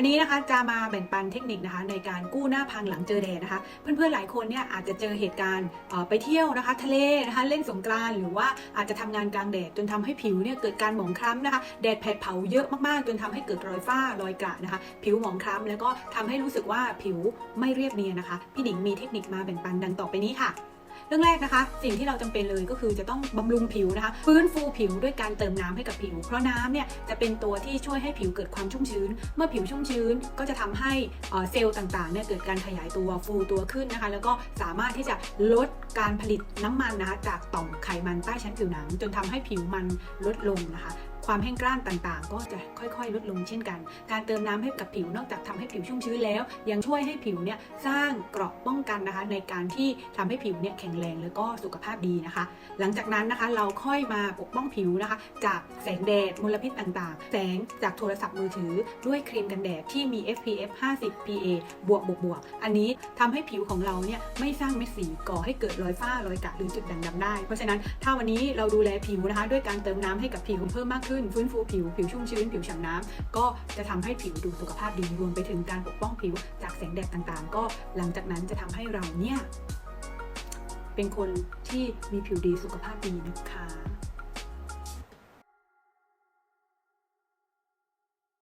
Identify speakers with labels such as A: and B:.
A: วันนี้นะคะจะมาแบ่งปันเทคนิคนะคะในการกู้หน้าพังหลังเจอแดดนะคะ เพื่อนๆหลายคนเนี่ยอาจจะเจอเหตุการณ์ไปเที่ยวนะคะ ทะเลนะคะเล่นสงกรานต์หรือว่าอาจจะทำงานกลางแดดจนทำให้ผิวเนี่ยเกิดการหมองคล้ำนะคะแดดแผดเผาเยอะมากๆ จนทำให้เกิดรอยฝ้ารอยกระนะคะ ผิวหมองคล้ำแล้วก็ทำให้รู้สึกว่าผิวไม่เรียบเนียนนะคะ พี่หนิงมีเทคนิคมาแบ่งปันดังต่อไปนี้ค่ะ เรื่องแรกนะคะ สิ่งที่เราจำเป็นเลยก็คือจะต้องบำรุงผิวนะคะฟื้นฟูผิวด้วยการเติมน้ำให้กับผิว เพราะน้ำเนี่ยจะเป็นตัวที่ช่วยให้ผิวเกิดความชุ่มชื้น เมื่อผิวชุ่มชื้นก็จะทำให้เซลล์ต่างๆเนี่ยเกิดการขยายตัวฟูตัวขึ้นนะคะ แล้วก็สามารถที่จะลดการผลิตน้ำมันนะคะจากต่อมไขมันใต้ชั้นผิวหนัง จนทำให้ผิวมันลดลงนะคะ ความแห้งกร้านต่างๆ ก็จะค่อยๆ ลดลงเช่นกัน การเติมน้ำให้กับผิวนอกจากทำให้ผิวชุ่มชื้นแล้ว ยังช่วยให้ผิวเนี่ยสร้างเกราะป้องกันนะคะ ในการที่ทำให้ผิวเนี่ยแข็งแรงแล้วก็สุขภาพดีนะคะ หลังจากนั้นนะคะเราค่อยมาปกป้องผิวนะคะ จากแสงแดดมลพิษต่างๆ แสงจากโทรศัพท์มือถือ ด้วยครีมกันแดดที่มี SPF 50 PA บวกบวกบวกอันนี้ทำให้ผิวของเราเนี่ยไม่สร้างเม็ดสีก่อให้เกิดรอยฝ้ารอยกระหรือจุดด่างดำได้ เพราะฉะนั้นถ้าวันนี้เราดูแลผิวนะคะ ด้วยการเติมน้ำให้กับผิวเพิ่มมากขึ้น ฟื้นฟูผิว ผิวชุ่มชื้น ผิวฉ่ำน้ำก็จะทำให้ผิวดูสุขภาพดี รวมไปถึงการปกป้องผิวจากแสงแดดต่างๆ ก็หลังจากนั้นจะทำให้เราเนี่ย เป็นคนที่มีผิวดีสุขภาพดีนะคะ